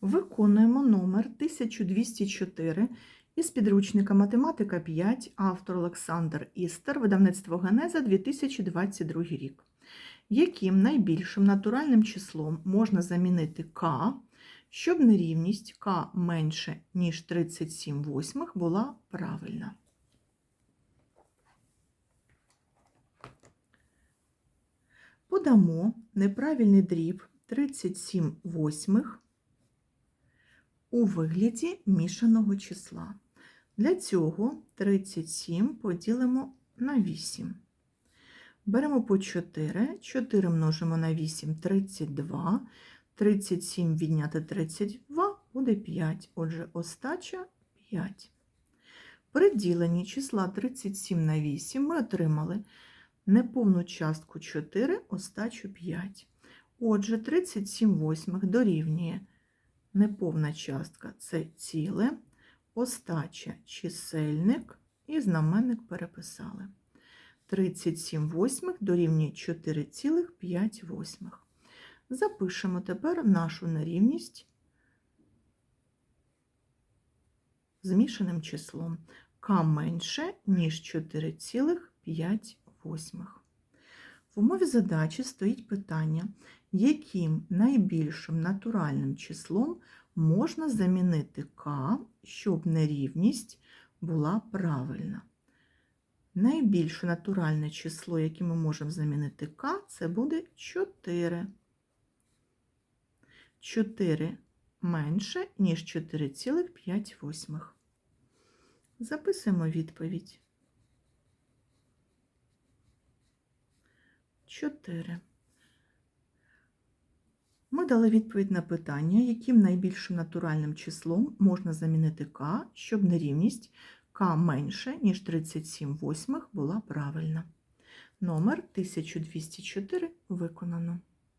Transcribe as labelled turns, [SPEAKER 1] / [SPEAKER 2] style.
[SPEAKER 1] Виконуємо номер 1204 із підручника Математика 5, автор Олександр Істер, видавництво Генеза 2022 рік. Яким найбільшим натуральним числом можна замінити k, щоб нерівність k менше, ніж 37 восьмих була правильна? Подамо неправильний дріб 37 восьмих у вигляді мішаного числа. Для цього 37 поділимо на 8. Беремо по 4, 4 множимо на 8 32, 37 відняти 32 буде 5, отже, остача 5. При діленні числа 37 на 8 ми отримали неповну частку 4, остачу 5. Отже, 37 восьмих дорівнює неповна частка це ціле, остача чисельник і знаменник переписали. 37 восьмих дорівнює 4,5 восьмих. Запишемо тепер нашу нерівність змішаним числом k менше, ніж 4,5 восьмих. В умові задачі стоїть питання, яким найбільшим натуральним числом можна замінити k, щоб нерівність була правильна. Найбільше натуральне число, яке ми можемо замінити k, це буде 4. 4 менше, ніж 4,5. Записуємо відповідь. 4. Ми дали відповідь на питання, яким найбільшим натуральним числом можна замінити К, щоб нерівність К менше, ніж 37 восьмих була правильна. Номер 1204 виконано.